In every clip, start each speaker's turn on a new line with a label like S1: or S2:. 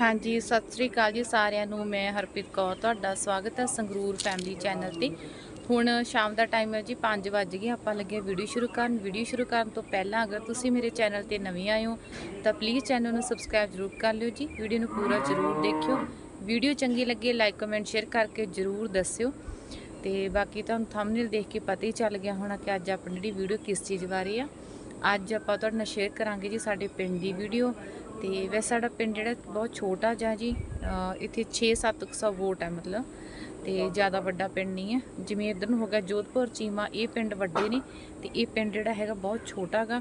S1: ਹਾਂਜੀ, ਸਤਿ ਸ੍ਰੀ ਅਕਾਲ ਜੀ ਸਾਰਿਆਂ ਨੂੰ। ਮੈਂ ਹਰਪ੍ਰੀਤ ਕੌਰ, ਤੁਹਾਡਾ ਸਵਾਗਤ ਹੈ ਸੰਗਰੂਰ ਫੈਮਿਲੀ ਚੈਨਲ ਤੇ। ਹੁਣ ਸ਼ਾਮ ਦਾ ਟਾਈਮ ਹੈ ਜੀ 5 ਵੱਜ ਗਏ, ਆਪਾਂ ਲੱਗੇ ਵੀਡੀਓ ਸ਼ੁਰੂ ਕਰਨ। ਵੀਡੀਓ ਸ਼ੁਰੂ ਕਰਨ ਤੋਂ ਪਹਿਲਾਂ ਅਗਰ ਤੁਸੀਂ ਮੇਰੇ ਚੈਨਲ ਤੇ ਨਵੇਂ ਆਏ ਹੋ, ਤਾਂ ਪਲੀਜ਼ ਚੈਨਲ ਨੂੰ ਸਬਸਕ੍ਰਾਈਬ ਜ਼ਰੂਰ ਕਰ ਲਿਓ ਜੀ। ਵੀਡੀਓ ਨੂੰ ਪੂਰਾ ਜ਼ਰੂਰ ਦੇਖਿਓ। ਵੀਡੀਓ ਚੰਗੀ ਲੱਗੇ ਲਾਈਕ ਕਮੈਂਟ ਸ਼ੇਅਰ ਕਰਕੇ ਜ਼ਰੂਰ ਦੱਸਿਓ। ਤੇ ਬਾਕੀ ਤੁਹਾਨੂੰ ਥੰਬਨੇਲ ਦੇਖ ਕੇ ਪਤਾ ਹੀ ਚੱਲ ਗਿਆ ਹੋਣਾ ਕਿ ਅੱਜ ਆਪਣੀ ਜਿਹੜੀ ਵੀਡੀਓ ਕਿਸ ਚੀਜ਼ ਬਾਰੇ ਆ। ਅੱਜ ਆਪਾਂ ਤੁਹਾਡੇ ਨਾਲ ਸ਼ੇਅਰ ਕਰਾਂਗੇ ਜੀ ਸਾਡੇ ਪਿੰਡ ਦੀ ਵੀਡੀਓ ਤੇ ਵੈਸੇ ਸਾਡਾ ਪਿੰਡ ਜਿਹੜਾ ਬਹੁਤ ਛੋਟਾ ਜਿਹਾ ਜੀ, ਅਹ ਇੱਥੇ 6-700 ਵੋਟ ਹੈ ਮਤਲਬ, ਤੇ ਜ਼ਿਆਦਾ ਵੱਡਾ ਪਿੰਡ ਨਹੀਂ ਹੈ। ਜਿਵੇਂ ਇੱਧਰ ਨੂੰ ਹੋ ਗਿਆ ਜੋਧਪੁਰ, ਚੀਮਾ, ਇਹ ਪਿੰਡ ਵੱਡੇ ਨੇ ਤੇ ਇਹ ਪਿੰਡ ਜਿਹੜਾ ਹੈਗਾ ਬਹੁਤ ਛੋਟਾ ਗਾ।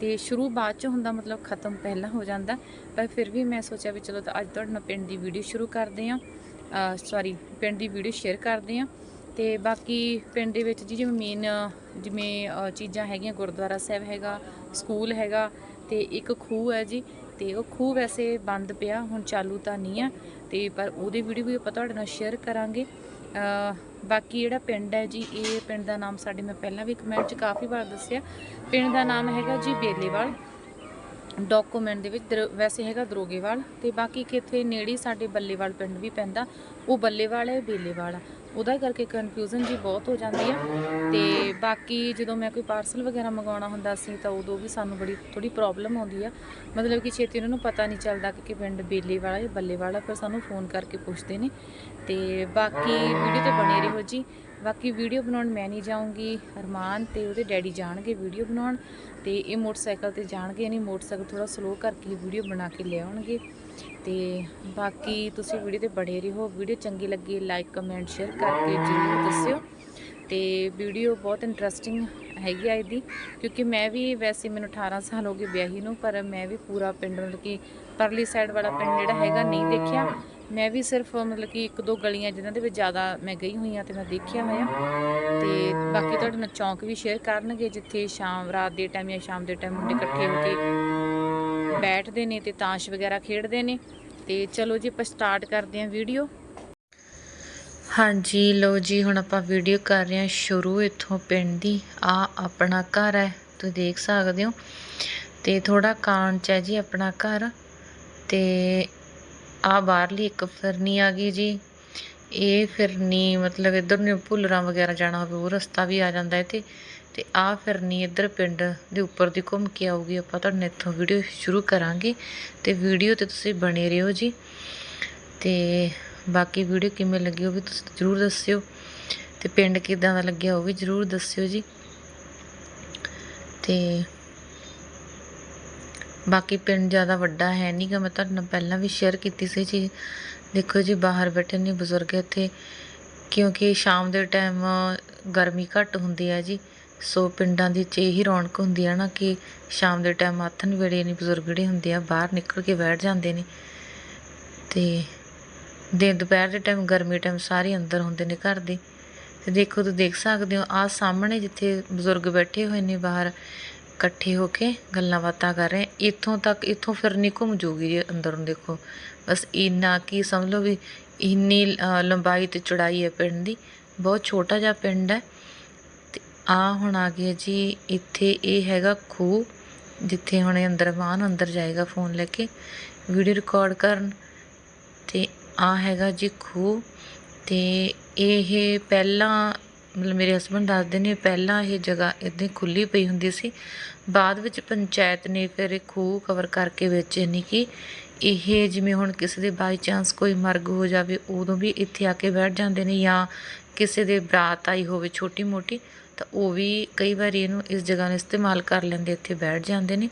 S1: ਤੇ ਸ਼ੁਰੂ ਬਾਅਦ ਚ ਹੁੰਦਾ ਮਤਲਬ ਖਤਮ ਪਹਿਲਾਂ ਹੋ ਜਾਂਦਾ, ਪਰ ਫਿਰ ਵੀ ਮੈਂ ਸੋਚਿਆ ਵੀ ਚਲੋ ਤਾਂ ਅੱਜ ਤੁਹਾਡੇ ਨਾਲ ਪਿੰਡ ਦੀ ਵੀਡੀਓ ਸ਼ੁਰੂ ਕਰਦੇ ਹਾਂ। ਸੌਰੀ ਪਿੰਡ ਦੀ ਵੀਡੀਓ ਸ਼ੇਅਰ ਕਰਦੇ ਹਾਂ। ਤੇ ਬਾਕੀ ਪਿੰਡ ਦੇ ਵਿੱਚ ਜੀ ਜਿਵੇਂ ਮੇਨ ਜਿਵੇਂ ਚੀਜ਼ਾਂ ਹੈਗੀਆਂ, ਗੁਰਦੁਆਰਾ ਸਾਹਿਬ ਹੈਗਾ ਸਕੂਲ ਹੈਗਾ ਤੇ ਇੱਕ ਖੂਹ ਹੈ ਜੀ ਤੇ ਉਹ ਖੂਹ ਵੈਸੇ ਬੰਦ ਪਿਆ ਹੁਣ ਚਾਲੂ ਤਾਂ ਨਹੀਂ ਆ ਤੇ ਪਰ ਉਹਦੀ ਵੀਡੀਓ ਵੀ ਆਪਾਂ ਤੁਹਾਡੇ ਨਾਲ ਸ਼ੇਅਰ ਕਰਾਂਗੇ। ਅ, ਬਾਕੀ ਜਿਹੜਾ ਪਿੰਡ ਹੈ ਜੀ ਇਹ ਪਿੰਡ ਦਾ ਨਾਮ ਸਾਡੇ ਮੈਂ ਪਹਿਲਾਂ ਵੀ ਕਮੈਂਟ 'ਚ ਕਾਫੀ ਵਾਰ ਦੱਸਿਆ। ਪਿੰਡ ਦਾ ਨਾਮ ਹੈਗਾ ਜੀ ਬੇਲੇਵਾਲ। ਡਾਕੂਮੈਂਟ ਦੇ ਵਿੱਚ ਦਰ- ਵੈਸੇ ਹੈਗਾ ਦਰੋਗੇਵਾਲ ਤੇ ਬਾਕੀ ਕਿਥੇ ਨੇੜੇ ਸਾਡੇ ਬੱਲੇਵਾਲ ਪਿੰਡ ਵੀ ਪੈਂਦਾ। ਉਹ ਬੱਲੇਵਾਲ ਹੈ ਬੇਲੇਵਾਲ ਆ। ਉਹਦਾ ਕਰਕੇ ਕਨਫਿਊਜ਼ਨ ਜੀ ਬਹੁਤ ਹੋ ਜਾਂਦੀ ਆ। ਤੇ ਬਾਕੀ ਜਦੋਂ ਮੈਂ ਕੋਈ ਪਾਰਸਲ ਵਗੈਰਾ ਮੰਗਾਉਣਾ ਹੁੰਦਾ ਸੀ ਤਾਂ ਉਦੋਂ ਵੀ ਸਾਨੂੰ ਬੜੀ ਥੋੜੀ ਪ੍ਰੋਬਲਮ ਆਉਂਦੀ ਆ। ਮਤਲਬ ਕਿ ਛੇਤੀ ਉਹਨਾਂ ਨੂੰ ਪਤਾ ਨਹੀਂ ਚੱਲਦਾ ਕਿ ਕਿ ਪਿੰਡ ਬੇਲੇਵਾਲਾ ਜਾਂ ਬੱਲੇ ਵਾਲਾ ਫਿਰ ਸਾਨੂੰ ਫੋਨ ਕਰਕੇ ਪੁੱਛਦੇ ਨੇ। ਤੇ ਬਾਕੀ ਵੀਡੀਓ ਤੇ ਬਣੇ ਰਹੋ ਜੀ। ਬਾਕੀ ਵੀਡੀਓ ਬਣਾਉਣ ਮੈਂ ਨਹੀਂ ਜਾਊਂਗੀ ਅਰਮਾਨ ਤੇ ਉਹਦੇ ਡੈਡੀ ਜਾਣਗੇ ਵੀਡੀਓ ਬਣਾਉਣ। ਤੇ ਇਹ ਮੋਟਰਸਾਈਕਲ ਤੇ ਜਾਣਗੇ, ਨਹੀਂ ਮੋਟਰਸਾਈਕਲ ਥੋੜਾ ਸਲੋ ਕਰਕੇ ਵੀਡੀਓ ਬਣਾ ਕੇ ਲਿਆਉਣਗੇ ਤੇ ਬਾਕੀ ਤੁਸੀਂ ਵੀਡੀਓ ਤੇ ਬੜੇ ਰਹੋ। ਵੀਡੀਓ ਚੰਗੀ ਲੱਗੀ ਲਾਈਕ ਕਮੈਂਟ ਸ਼ੇਅਰ ਕਰਕੇ ਜ਼ਰੂਰ ਦੱਸਿਓ। ਤੇ ਵੀਡੀਓ ਬਹੁਤ ਇੰਟਰਸਟਿੰਗ ਹੈਗੀ ਆ ਇਹਦੀ, ਕਿਉਂਕਿ ਮੈਂ ਵੀ ਵੈਸੇ ਮੈਨੂੰ 18 ਸਾਲ ਹੋ ਗਏ ਵਿਆਹੀ ਨੂੰ, ਪਰ ਮੈਂ ਵੀ ਪੂਰਾ ਪਿੰਡ ਮਤਲਬ ਕਿ ਪਰਲੀ ਸਾਈਡ ਵਾਲਾ ਪਿੰਡ ਜਿਹੜਾ ਹੈਗਾ ਨਹੀਂ ਦੇਖਿਆ। ਮੈਂ ਵੀ ਸਿਰਫ ਮਤਲਬ ਕਿ ਇੱਕ ਦੋ ਗਲੀਆਂ ਜਿਨ੍ਹਾਂ ਦੇ ਵਿੱਚ ਜ਼ਿਆਦਾ ਮੈਂ ਗਈ ਹੋਈ ਆ ਤੇ ਮੈਂ ਦੇਖਿਆ ਹੋਇਆ। ਤੇ ਬਾਕੀ ਤੁਹਾਡੇ ਨਾਲ ਚੌਂਕ ਵੀ ਸ਼ੇਅਰ ਕਰਨਗੇ, ਜਿੱਥੇ ਸ਼ਾਮ ਰਾਤ ਦੇ ਟਾਈਮ ਜਾਂ ਸ਼ਾਮ ਦੇ ਟਾਈਮ ਮੁੰਡੇ ਇਕੱਠੇ ਹੋ ਕੇ ਬੈਠਦੇ ਨੇ ਤੇ ਤਾਸ਼ ਵਗੈਰਾ ਖੇਡਦੇ ਨੇ ਤੇ ਚਲੋ ਜੀ ਆਪਾਂ ਸਟਾਰਟ ਕਰਦੇ ਹਾਂ ਵੀਡੀਓ ਹਾਂਜੀ ਲੋ ਜੀ, ਹੁਣ ਆਪਾਂ ਵੀਡੀਓ ਕਰ ਰਹੇ ਹਾਂ ਸ਼ੁਰੂ ਇੱਥੋਂ ਪਿੰਡ ਦੀ। ਆ ਆਪਣਾ ਘਰ ਹੈ, ਤੁਸੀਂ ਦੇਖ ਸਕਦੇ ਹੋ। ਤੇ ਥੋੜਾ ਕਾਂਚ ਹੈ ਜੀ ਆਪਣਾ ਘਰ। ਤੇ ਆ ਬਾਹਰਲੀ ਇੱਕ ਫਰਨੀ ਆ ਗਈ ਜੀ। ਇਹ ਫਿਰਨੀ ਮਤਲਬ ਇਧਰ ਨੂੰ ਭੁੱਲਰਾਂ ਵਗੈਰਾ ਜਾਣਾ ਹੋਵੇ, ਉਹ ਰਸਤਾ ਵੀ ਆ ਜਾਂਦਾ ਹੈ ਤੇ ਤੇ ਆ ਫਿਰਨੀ ਇੱਧਰ ਪਿੰਡ ਦੇ ਉੱਪਰ ਦੀ ਘੁੰਮ ਕੇ ਆਊਗੀ। ਆਪਾਂ ਤੁਹਾਨੂੰ ਇੱਥੋਂ ਵੀਡੀਓ ਸ਼ੁਰੂ ਕਰਾਂਗੇ। ਤੇ ਵੀਡੀਓ ਤੇ ਤੁਸੀਂ ਬਣੇ ਰਹੋ ਜੀ। ਤੇ ਬਾਕੀ ਵੀਡੀਓ ਕਿਵੇਂ ਲੱਗੀ ਉਹ ਵੀ ਤੁਸੀਂ ਜ਼ਰੂਰ ਦੱਸਿਓ। ਤੇ ਪਿੰਡ ਕਿਦਾਂ ਦਾ ਲੱਗਿਆ ਉਹ ਵੀ ਜ਼ਰੂਰ ਦੱਸਿਓ ਜੀ। ਤੇ ਬਾਕੀ ਪਿੰਡ ਜ਼ਿਆਦਾ ਵੱਡਾ ਹੈ ਨਹੀਂ ਨਹੀਂਗਾ ਮੈਂ ਤੁਹਾਡੇ ਨਾਲ ਪਹਿਲਾਂ ਵੀ ਸ਼ੇਅਰ ਕੀਤੀ ਸੀ ਚੀਜ਼ ਦੇਖੋ ਜੀ, ਬਾਹਰ ਬੈਠੇ ਨੇ ਬਜ਼ੁਰਗ ਇੱਥੇ, ਕਿਉਂਕਿ ਸ਼ਾਮ ਦੇ ਟਾਈਮ ਗਰਮੀ ਘੱਟ ਹੁੰਦੀ ਹੈ ਜੀ। ਸੋ ਪਿੰਡਾਂ ਦੇ ਵਿੱਚ ਇਹੀ ਰੌਣਕ ਹੁੰਦੀ ਹੈ ਨਾ ਕਿ ਸ਼ਾਮ ਦੇ ਟਾਈਮ ਆਥਨ ਵੇੜੇ ਨੇ ਬਜ਼ੁਰਗ ਜਿਹੜੇ ਹੁੰਦੇ ਆ, ਬਾਹਰ ਨਿਕਲ ਕੇ ਬੈਠ ਜਾਂਦੇ ਨੇ। ਤੇ ਦਿਨ ਦੁਪਹਿਰ ਦੇ ਟਾਈਮ ਗਰਮੀ ਟਾਈਮ ਸਾਰੇ ਅੰਦਰ ਹੁੰਦੇ ਨੇ ਘਰ ਦੇ। ਤੇ ਦੇਖੋ, ਤੁਸੀਂ ਦੇਖ ਸਕਦੇ ਹੋ ਆ ਸਾਹਮਣੇ ਜਿੱਥੇ ਬਜ਼ੁਰਗ ਬੈਠੇ ਹੋਏ ਨੇ ਬਾਹਰ ਇਕੱਠੇ ਹੋ ਕੇ ਗੱਲਾਂ ਬਾਤਾਂ ਕਰ ਰਹੇ ਇੱਥੋਂ ਤੱਕ, ਇੱਥੋਂ ਫਿਰ ਨਹੀਂ ਘੁੰਮ ਜੂਗੀ ਜੀ ਅੰਦਰ ਨੂੰ ਦੇਖੋ। ਬਸ ਇੰਨਾ ਕੀ ਸਮਝ ਲਓ ਵੀ ਇੰਨੀ ਲੰਬਾਈ ਤੇ ਚੌੜਾਈ ਹੈ ਪਿੰਡ ਦੀ। ਬਹੁਤ ਛੋਟਾ ਜਿਹਾ ਪਿੰਡ ਹੈ। ਤੇ ਆ ਹੁਣ ਆ ਗਿਆ ਜੀ, ਇੱਥੇ ਇਹ ਹੈਗਾ ਖੂਹ, ਜਿੱਥੇ ਹੁਣ ਅੰਦਰ ਮਾਨ ਅੰਦਰ ਜਾਏਗਾ ਫੋਨ ਲੈ ਕੇ। ਵੀਡੀਓ ਰਿਕਾਰਡ ਕਰਨ। ਤੇ ਆ ਹੈਗਾ ਜੀ ਖੂਹ। ਤੇ ਇਹ ਪਹਿਲਾਂ ਮਤਲਬ ਮੇਰੇ ਹਸਬੰਡ ਦੱਸਦੇ ਨੇ ਪਹਿਲਾਂ ਇਹ ਜਗ੍ਹਾ ਇਦਾਂ ਖੁੱਲੀ ਪਈ ਹੁੰਦੀ ਸੀ। ਬਾਅਦ ਵਿੱਚ ਪੰਚਾਇਤ ਨੇ ਫਿਰ ਇਹ ਖੂਹ ਕਵਰ ਕਰਕੇ ਵਿੱਚ ਨਹੀਂ ਕਿ ਇਹ ਜਿਵੇਂ ਹੁਣ ਕਿਸੇ ਦੇ ਬਾਈ ਚਾਂਸ ਕੋਈ ਮਰਗ ਹੋ ਜਾਵੇ, ਉਦੋਂ ਵੀ ਇੱਥੇ ਆ ਕੇ ਬੈਠ ਜਾਂਦੇ ਨੇ ਜਾਂ ਕਿਸੇ ਦੇ ਬਰਾਤ ਆਈ ਹੋਵੇ ਛੋਟੀ ਮੋਟੀ, ਤਾਂ ਉਹ ਵੀ ਕਈ ਵਾਰੀ ਇਹਨੂੰ ਇਸ ਜਗ੍ਹਾ ਨੂੰ ਇਸਤੇਮਾਲ ਕਰ ਲੈਂਦੇ, ਇੱਥੇ ਬੈਠ ਜਾਂਦੇ ਨੇ।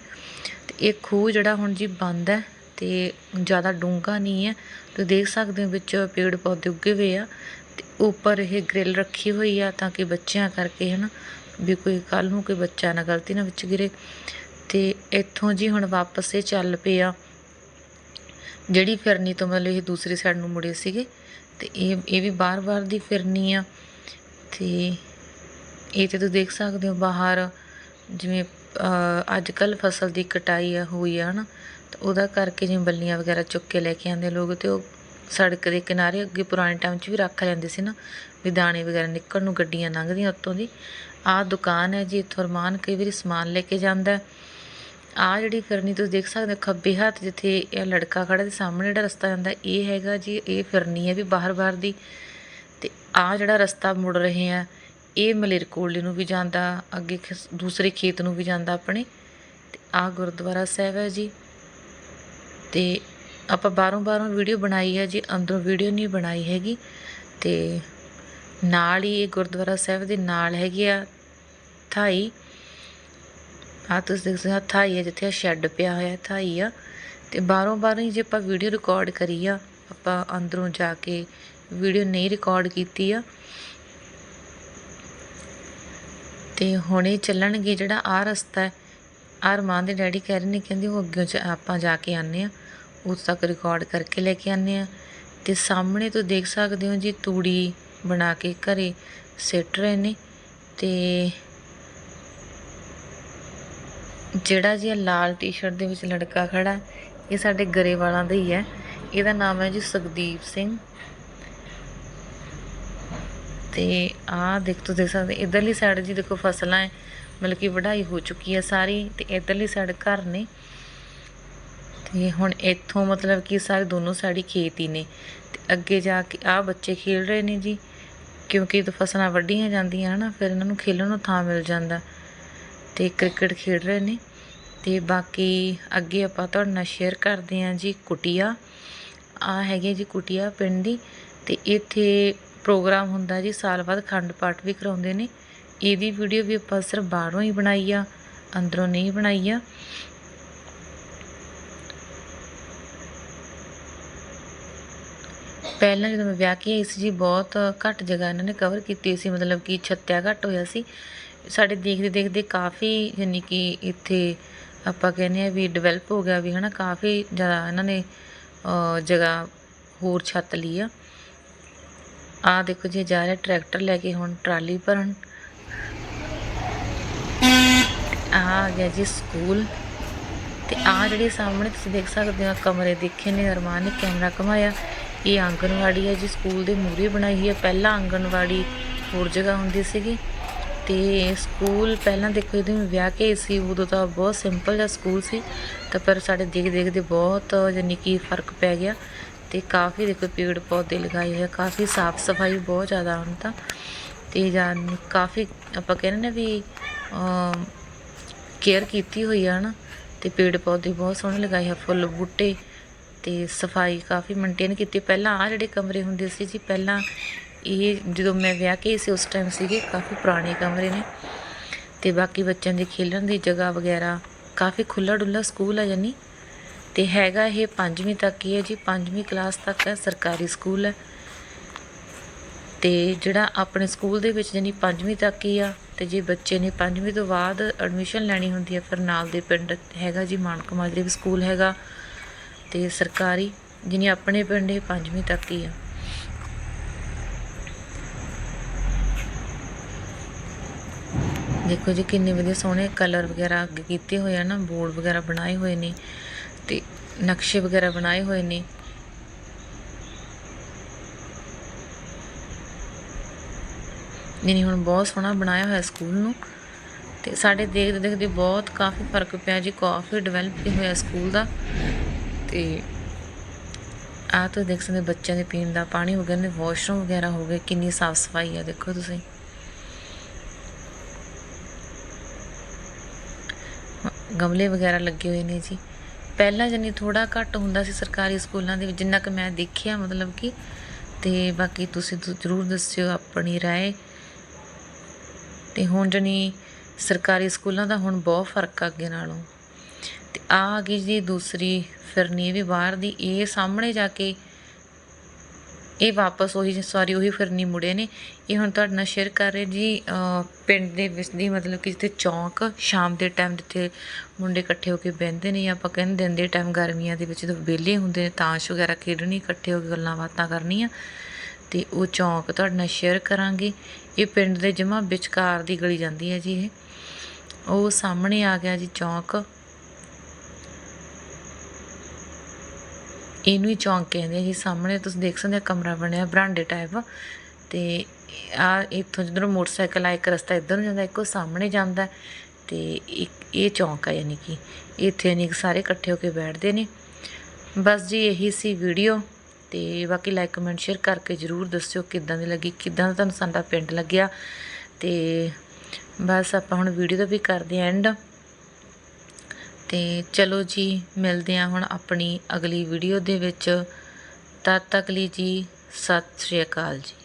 S1: ਤੇ ਇਹ ਖੂਹ ਜਿਹੜਾ ਹੁਣ ਜੀ ਬੰਦ ਹੈ ਤੇ ਜ਼ਿਆਦਾ ਡੂੰਘਾ ਨਹੀਂ ਹੈ। ਤੁਸੀਂ ਦੇਖ ਸਕਦੇ ਹੋ ਵਿੱਚ ਪੇੜ ਪੌਦੇ ਉੱਗੇ ਹੋਏ ਆ। ਉੱਪਰ ਇਹ ਗ੍ਰਿਲ ਰੱਖੀ ਹੋਈ ਆ ਤਾਂ ਕਿ ਬੱਚਿਆਂ ਕਰਕੇ ਹਨਾ, ਵੀ ਕੋਈ ਕੱਲ ਨੂੰ ਕੋਈ ਬੱਚਾ ਨਾ ਗਲਤੀ ਨਾਲ ਵਿੱਚ ਗਿਰੇ। ਤੇ ਇੱਥੋਂ ਜੀ ਹੁਣ ਵਾਪਸ ਇਹ ਚੱਲ ਪਿਆ ਜਿਹੜੀ ਫਿਰਨੀ ਤੋਂ ਮਤਲਬ ਇਹ ਦੂਸਰੀ ਸਾਈਡ ਨੂੰ ਮੁੜੇ ਸੀਗੇ। ਤੇ ਇਹ ਇਹ ਵੀ ਬਾਰ-ਬਾਰ ਦੀ ਫਿਰਨੀ ਆ। ਤੇ ਇਹ ਤੇ ਤੁਸੀਂ ਦੇਖ ਸਕਦੇ ਹੋ ਬਾਹਰ ਜਿਵੇਂ ਅੱਜ ਕੱਲ ਫਸਲ ਦੀ ਕਟਾਈ ਆ, ਹੋਈ ਆ ਹਨਾ। ਤਾਂ ਉਹਦਾ ਕਰਕੇ ਜਿਵੇਂ ਬੱਲੀਆਂ ਵਗੈਰਾ ਚੁੱਕ ਕੇ ਲੈ ਕੇ ਆਉਂਦੇ ਲੋਕ ਤੇ ਉਹ ਸੜਕ ਦੇ ਕਿਨਾਰੇ ਅੱਗੇ ਪੁਰਾਣੇ ਟਾਈਮ 'ਚ ਵੀ ਰੱਖ ਲੈਂਦੇ ਸੀ ਨਾ, ਵੀ ਦਾਣੇ ਵਗੈਰਾ ਨਿਕਲਣ ਨੂੰ ਗੱਡੀਆਂ ਲੰਘਦੀਆਂ ਉੱਤੋਂ ਦੀ। ਆਹ ਦੁਕਾਨ ਹੈ ਜੀ, ਇੱਥੋਂ ਅਰਮਾਨ ਕਈ ਵਾਰੀ ਸਮਾਨ ਲੈ ਕੇ ਜਾਂਦਾ ਹੈ। ਆ ਜਿਹੜੀ ਫਿਰਨੀ ਤੁਸੀਂ ਦੇਖ ਸਕਦੇ ਹੋ, ਖੱਬੇ ਹੱਥ ਜਿੱਥੇ ਇਹ ਲੜਕਾ ਖੜਾ ਦੇ ਸਾਹਮਣੇ ਜਿਹੜਾ ਰਸਤਾ ਜਾਂਦਾ, ਇਹ ਹੈਗਾ ਜੀ, ਇਹ ਫਿਰਨੀ ਹੈ ਵੀ ਬਾਹਰ-ਬਾਹਰ ਦੀ। ਤੇ ਆ ਜਿਹੜਾ ਰਸਤਾ ਮੁੜ ਰਹੇ ਆ, ਇਹ ਮਲੇਰਕੋਟਲੇ ਨੂੰ ਵੀ ਜਾਂਦਾ, ਅੱਗੇ ਖਿਸ- ਦੂਸਰੇ ਖੇਤ ਨੂੰ ਵੀ ਜਾਂਦਾ ਆਪਣੇ। ਤੇ ਆ ਗੁਰਦੁਆਰਾ ਸਾਹਿਬ ਹੈ ਜੀ। ਤੇ ਆਪਾਂ ਬਾਹਰੋਂ ਬਾਹਰੋਂ ਵੀਡੀਓ ਬਣਾਈ ਹੈ ਜੀ, ਅੰਦਰੋਂ ਵੀਡੀਓ ਨਹੀਂ ਬਣਾਈ ਹੈਗੀ। ਤੇ ਨਾਲ ਹੀ ਇਹ ਗੁਰਦੁਆਰਾ ਸਾਹਿਬ ਦੇ ਨਾਲ ਹੈਗੀ ਆ ਥਾਈ। ਆ ਤੁਸੀਂ ਦੇਖ ਸਕਦੇ ਹੋ ਥਾਈ ਹੈ ਜਿੱਥੇ ਸ਼ੈੱਡ ਪਿਆ ਹੋਇਆ, ਥਾਈ ਆ। ਤੇ ਬਾਹਰੋਂ ਬਾਹਰੋਂ ਹੀ ਜੇ ਆਪਾਂ ਵੀਡੀਓ ਰਿਕਾਰਡ ਕਰੀ ਆ ਆਪਾਂ ਅੰਦਰੋਂ ਜਾ ਕੇ ਵੀਡੀਓ ਨਹੀਂ ਰਿਕਾਰਡ ਕੀਤੀ ਆ। ਤੇ ਹੁਣੇ ਚੱਲਣਗੇ ਜਿਹੜਾ ਆ ਰਸਤਾ ਹੈ ਆ ਦੇ ਡੈਡੀ ਕਹਿ ਰਹੇ ਨੇ, ਕਹਿੰਦੇ ਉਹ ਅੱਗੇ ਆਪਾਂ ਜਾ ਕੇ ਆਨੇ ਆ ਉਸ ਤੱਕ ਰਿਕਾਰਡ ਕਰਕੇ ਲੈ ਕੇ ਆਨੇ ਆ ਤੇ ਸਾਹਮਣੇ ਤੋਂ ਦੇਖ ਸਕਦੇ ਹੋ ਜੀ, ਤੂੜੀ ਬਣਾ ਕੇ ਘਰੇ ਸਿੱਟ ਰਹੇ ਨੇ। ਤੇ ਜਿਹੜਾ ਜੀ ਇਹ ਲਾਲ ਟੀ-ਸ਼ਰਟ ਦੇ ਵਿੱਚ ਲੜਕਾ ਖੜਾ, ਇਹ ਸਾਡੇ ਗਰੇਵਾਲਾਂ ਦਾ ਹੀ ਹੈ। ਇਹਦਾ ਨਾਮ ਹੈ ਜੀ ਸੁਖਦੀਪ ਸਿੰਘ। ਤੇ ਆਹ ਦੇਖ, ਤੁਸੀਂ ਦੇਖ ਸਕਦੇ ਇਧਰਲੀ ਸਾਈਡ ਜੀ ਦੇਖੋ ਫਸਲਾਂ ਹੈ, ਮਤਲਬ ਕਿ ਵਢਾਈ ਹੋ ਚੁੱਕੀ ਹੈ ਸਾਰੀ ਤੇ ਇਧਰਲੀ ਸਾਈਡ ਘਰ ਨੇ। ਤੇ ਹੁਣ ਇੱਥੋਂ ਮਤਲਬ ਕਿ ਸਾਰੇ ਦੋਨੋਂ ਸਾਈਡ ਹੀ ਖੇਤ ਹੀ ਨੇ। ਤੇ ਅੱਗੇ ਜਾ ਕੇ ਆਹ ਬੱਚੇ ਖੇਡ ਰਹੇ ਨੇ ਜੀ। ਕਿਉਂਕਿ ਇਹ ਫਸਲਾਂ ਵੱਢੀਆਂ ਜਾਂਦੀਆਂ ਹਨਾ, ਫਿਰ ਇਹਨਾਂ ਨੂੰ ਖੇਲਣ ਨੂੰ ਥਾਂ ਮਿਲ ਜਾਂਦਾ। ਤੇ ਕ੍ਰਿਕਟ ਖੇਡ ਰਹੇ ਨੇ। ਤੇ ਬਾਕੀ ਅੱਗੇ ਆਪਾਂ ਤੁਹਾਡੇ ਨਾਲ ਸ਼ੇਅਰ ਕਰਦੇ ਹਾਂ ਜੀ ਕੁਟੀਆ। ਆ ਹੈਗੇ ਜੀ ਕੁਟੀਆ ਪਿੰਡ ਦੀ ਤੇ ਇੱਥੇ ਪ੍ਰੋਗਰਾਮ ਹੁੰਦਾ ਜੀ, ਸਾਲ ਬਾਅਦ ਖੰਡ ਪਾਠ ਵੀ ਕਰਾਉਂਦੇ ਨੇ। ਇਹਦੀ ਵੀਡੀਓ ਵੀ ਆਪਾਂ ਸਿਰਫ ਬਾਹਰੋਂ ਹੀ ਬਣਾਈ ਆ, ਅੰਦਰੋਂ ਨਹੀਂ ਬਣਾਈ ਆ। ਪਹਿਲਾਂ ਜਦੋਂ ਮੈਂ ਵਿਆਹ ਕੇ ਆਈ ਸੀ ਜੀ, ਬਹੁਤ ਘੱਟ ਜਗ੍ਹਾ ਇਹਨਾਂ ਨੇ ਕਵਰ ਕੀਤੀ ਸੀ, ਮਤਲਬ ਕਿ ਛੱਤਿਆ ਘੱਟ ਹੋਇਆ ਸੀ। ਸਾਡੇ ਦੇਖਦੇ ਦੇਖਦੇ ਕਾਫੀ ਯਾਨੀ ਕਿ ਇੱਥੇ ਆਪਾਂ ਕਹਿੰਦੇ ਆ ਵੀ ਡਿਵੈਲਪ ਹੋ ਗਿਆ ਵੀ ਹਨਾ, ਕਾਫੀ ਜ਼ਿਆਦਾ ਇਹਨਾਂ ਨੇ ਜਗ੍ਹਾ ਹੋਰ ਛੱਤ ਲਈ ਆ। ਆ ਦੇਖੋ ਜੀ ਜਾ ਰਿਹਾ ਟਰੈਕਟਰ ਲੈ ਕੇ ਹੁਣ ਟਰਾਲੀ ਭਰਨ। ਆ ਆ ਗਿਆ ਜੀ ਸਕੂਲ। ਤੇ ਆ ਜਿਹੜੇ ਸਾਹਮਣੇ ਤੁਸੀਂ ਦੇਖ ਸਕਦੇ ਹੋ ਕਮਰੇ ਦੇਖੇ ਨੇ, ਅਰਮਾਨ ਨੇ ਕੈਮਰਾ ਘੁਮਾਇਆ। ਇਹ ਆਂਗਣਵਾੜੀ ਹੈ ਜੀ, ਸਕੂਲ ਦੇ ਮੂਹਰੇ ਬਣਾਈ ਹੈ। ਪਹਿਲਾਂ ਆਂਗਣਵਾੜੀ ਹੋਰ ਜਗ੍ਹਾ ਹੁੰਦੀ ਸੀਗੀ। ਤੇ ਸਕੂਲ ਪਹਿਲਾਂ ਦੇਖੋ, ਇਹਦੇ ਵਿੱਚ ਵਿਆਹ ਕੇ ਸੀ, ਉਦੋਂ ਤਾਂ ਬਹੁਤ ਸਿੰਪਲ ਜਿਹਾ ਸਕੂਲ ਸੀ। ਤਾਂ ਪਰ ਸਾਡੇ ਦੇਖ ਦੇਖਦੇ ਬਹੁਤ ਯਾਨੀ ਕਿ ਫ਼ਰਕ ਪੈ ਗਿਆ। ਤੇ ਕਾਫੀ ਦੇਖੋ ਪੇੜ ਪੌਦੇ ਲਗਾਏ ਹੋਏ ਕਾਫੀ ਸਾਫ਼ ਸਫ਼ਾਈ ਬਹੁਤ ਜ਼ਿਆਦਾ ਹੁਣ ਤਾਂ। ਤੇ ਜਾਨ ਕਾਫੀ ਆਪਾਂ ਕਹਿੰਦੇ ਨੇ ਵੀ ਕੇਅਰ ਕੀਤੀ ਹੋਈ ਆ ਨਾ ਤੇ ਪੇੜ ਪੌਦੇ ਬਹੁਤ ਸੋਹਣੇ ਲਗਾਏ ਆ, ਫੁੱਲ ਬੂਟੇ ਤੇ ਸਫ਼ਾਈ ਕਾਫੀ ਮੇਨਟੇਨ ਕੀਤੀ। ਪਹਿਲਾਂ ਆ ਜਿਹੜੇ ਕਮਰੇ ਹੁੰਦੇ ਸੀ ਜੀ, ਪਹਿਲਾਂ ਇਹ ਜਦੋਂ ਮੈਂ ਵਿਆਹ ਕੇ ਸੀ, ਉਸ ਟਾਈਮ ਸੀਗੇ ਕਾਫੀ ਪੁਰਾਣੇ ਕਮਰੇ ਨੇ। ਤੇ ਬਾਕੀ ਬੱਚਿਆਂ ਦੇ ਖੇਡਣ ਦੀ ਜਗ੍ਹਾ ਵਗੈਰਾ ਕਾਫੀ ਖੁੱਲਾ ਡੁੱਲਾ ਸਕੂਲ ਆ ਜਾਨੀ। ਤੇ ਹੈਗਾ ਇਹ ਪੰਜਵੀਂ ਤੱਕ ਹੀ ਹੈ ਜੀ, ਪੰਜਵੀਂ ਕਲਾਸ ਤੱਕ ਹੈ, ਸਰਕਾਰੀ ਸਕੂਲ ਹੈ। ਤੇ ਜਿਹੜਾ ਆਪਣੇ ਸਕੂਲ ਦੇ ਵਿੱਚ ਜਾਨੀ ਪੰਜਵੀਂ ਤੱਕ ਹੀ ਆ, ਤੇ ਜੇ ਬੱਚੇ ਨੇ ਪੰਜਵੀਂ ਤੋਂ ਬਾਅਦ ਐਡਮਿਸ਼ਨ ਲੈਣੀ ਹੁੰਦੀ ਹੈ, ਫਿਰ ਨਾਲ ਦੇ ਪਿੰਡ ਹੈਗਾ ਜੀ, ਮਾਨਕ ਮਾਜਰੇ ਵੀ ਸਕੂਲ ਹੈਗਾ। ਤੇ ਸਰਕਾਰੀ ਜਿਹਨੇ ਆਪਣੇ ਪਿੰਡ ਇਹ ਪੰਜਵੀਂ ਤੱਕ ਹੀ ਆ। ਦੇਖੋ ਜੀ, ਕਿੰਨੇ ਵਧੀਆ ਸੋਹਣੇ ਕਲਰ ਵਗੈਰਾ ਅੱਗੇ ਕੀਤੇ ਹੋਏ ਆ ਨਾ, ਬੋਰਡ ਵਗੈਰਾ ਬਣਾਏ ਹੋਏ ਨੇ ਤੇ ਨਕਸ਼ੇ ਵਗੈਰਾ ਬਣਾਏ ਹੋਏ ਨੇ। ਜਿਹਨੇ ਹੁਣ ਬਹੁਤ ਸੋਹਣਾ ਬਣਾਇਆ ਹੋਇਆ ਸਕੂਲ ਨੂੰ ਤੇ ਸਾਡੇ ਦੇਖਦੇ ਦੇਖਦੇ ਬਹੁਤ ਕਾਫੀ ਫ਼ਰਕ ਪਿਆ ਜੀ, ਕਾਫੀ ਡਿਵੈਲਪ ਹੋਇਆ ਸਕੂਲ ਦਾ। ਤੇ ਆ ਤੁਸੀਂ ਦੇਖ ਸਕਦੇ ਹੋ ਬੱਚਿਆਂ ਦੇ ਪੀਣ ਦਾ ਪਾਣੀ ਹੋ ਗਿਆ ਨੇ ਵਾਸ਼ਰੂਮ ਵਗੈਰਾ ਹੋ ਗਏ ਕਿੰਨੀ ਸਾਫ ਸਫਾਈ ਆ ਦੇਖੋ ਤੁਸੀਂ ਗਮਲੇ ਵਗੈਰਾ ਲੱਗੇ ਹੋਏ ਨੇ ਜੀ ਪਹਿਲਾਂ ਜਨੀ ਥੋੜਾ ਘੱਟ ਹੁੰਦਾ ਸੀ ਸਰਕਾਰੀ ਸਕੂਲਾਂ ਦੇ ਵਿੱਚ ਜਿੰਨਾ ਕਿ ਮੈਂ ਦੇਖਿਆ ਮਤਲਬ ਕਿ ਤੇ ਬਾਕੀ ਤੁਸੀਂ ਦ- ਜ਼ਰੂਰ ਦੱਸਿਓ ਆਪਣੀ رائے ਤੇ ਹੁਣ ਜਨੀ ਸਰਕਾਰੀ ਸਕੂਲਾਂ ਦਾ ਹੁਣ ਬਹੁਤ ਫਰਕ ਆ ਅੱਗੇ ਨਾਲੋਂ ਤੇ ਆ ਆ ਗਈ ਜੀ ਦੂਸਰੀ ਫਿਰਨੀ ਇਹ ਵੀ ਬਾਹਰ ਦੀ, ਇਹ ਸਾਹਮਣੇ ਜਾ ਕੇ ਇਹ ਵਾਪਸ ਉਹੀ ਸੌਰੀ ਉਹੀ ਫਿਰਨੀ ਮੁੜੇ ਨੇ। ਇਹ ਹੁਣ ਤੁਹਾਡੇ ਨਾਲ ਸ਼ੇਅਰ ਕਰ ਰਹੇ ਜੀ ਪਿੰਡ ਦੇ ਵਿੱਚ ਦੀ ਮਤਲਬ ਕਿ ਜਿੱਥੇ ਚੌਂਕ ਸ਼ਾਮ ਦੇ ਟਾਈਮ ਜਿੱਥੇ ਮੁੰਡੇ ਇਕੱਠੇ ਹੋ ਕੇ ਬਹਿੰਦੇ ਨੇ ਆਪਾਂ ਕਹਿੰਦੇ ਦਿਨ ਦੇ ਟਾਈਮ ਗਰਮੀਆਂ ਦੇ ਵਿੱਚ ਜਦੋਂ ਵਿਹਲੇ ਹੁੰਦੇ ਨੇ, ਤਾਸ਼ ਵਗੈਰਾ ਖੇਡਣੀ, ਇਕੱਠੇ ਹੋ ਕੇ ਗੱਲਾਂ ਬਾਤਾਂ ਕਰਨੀਆਂ। ਤੇ ਉਹ ਚੌਂਕ ਤੁਹਾਡੇ ਨਾਲ ਸ਼ੇਅਰ ਕਰਾਂਗੇ। ਇਹ ਪਿੰਡ ਦੇ ਜਮਾ ਵਿਚਕਾਰ ਦੀ ਗਲੀ ਜਾਂਦੀ ਹੈ ਜੀ ਇਹ। ਉਹ ਸਾਹਮਣੇ ਆ ਗਿਆ ਜੀ ਚੌਂਕ। ਇਹਨੂੰ ਹੀ ਚੌਂਕ ਕਹਿੰਦੇ ਜੀ। ਸਾਹਮਣੇ ਤੁਸੀਂ ਦੇਖ ਸਕਦੇ ਹੋ ਕਮਰਾ ਬਣਿਆ ਬਰਾਂਡੇ ਟਾਈਪ ਤੇ ਆ ਇੱਥੋਂ ਜਿੱਧਰੋਂ ਮੋਟਰਸਾਈਕਲ ਆ, ਇੱਕ ਰਸਤਾ ਇੱਧਰ ਨੂੰ ਜਾਂਦਾ, ਇੱਕੋ ਸਾਹਮਣੇ ਜਾਂਦਾ। ਹੈ ਤੇ ਇੱਕ ਇਹ ਚੌਂਕ ਆ ਯਾਨੀ ਕਿ ਇੱਥੇ ਯਾਨੀ ਕਿ ਸਾਰੇ ਇਕੱਠੇ ਹੋ ਕੇ ਬੈਠਦੇ ਨੇ। ਬਸ ਜੀ ਇਹੀ ਸੀ ਵੀਡੀਓ ਤੇ ਬਾਕੀ ਲਾਈਕ ਕਮੈਂਟ ਸ਼ੇਅਰ ਕਰਕੇ ਜਰੂਰ ਦੱਸਿਓ ਕਿੱਦਾਂ ਦੀ ਲੱਗੀ, ਕਿੱਦਾਂ ਦਾ ਤੁਹਾਨੂੰ ਸਾਡਾ ਪਿੰਡ ਲੱਗਿਆ। ਤੇ ਬਸ ਆਪਾਂ ਹੁਣ ਵੀਡੀਓ ਦਾ ਵੀ ਕਰਦੇ ਆਂ ਐਂਡ ਅਤੇ ਚਲੋ ਜੀ, ਮਿਲਦੇ ਹਾਂ ਹੁਣ ਆਪਣੀ ਅਗਲੀ ਵੀਡੀਓ ਦੇ ਵਿੱਚ। ਤਦ ਤੱਕ ਲਈ ਜੀ, ਸਤਿ ਸ਼੍ਰੀ ਅਕਾਲ ਜੀ।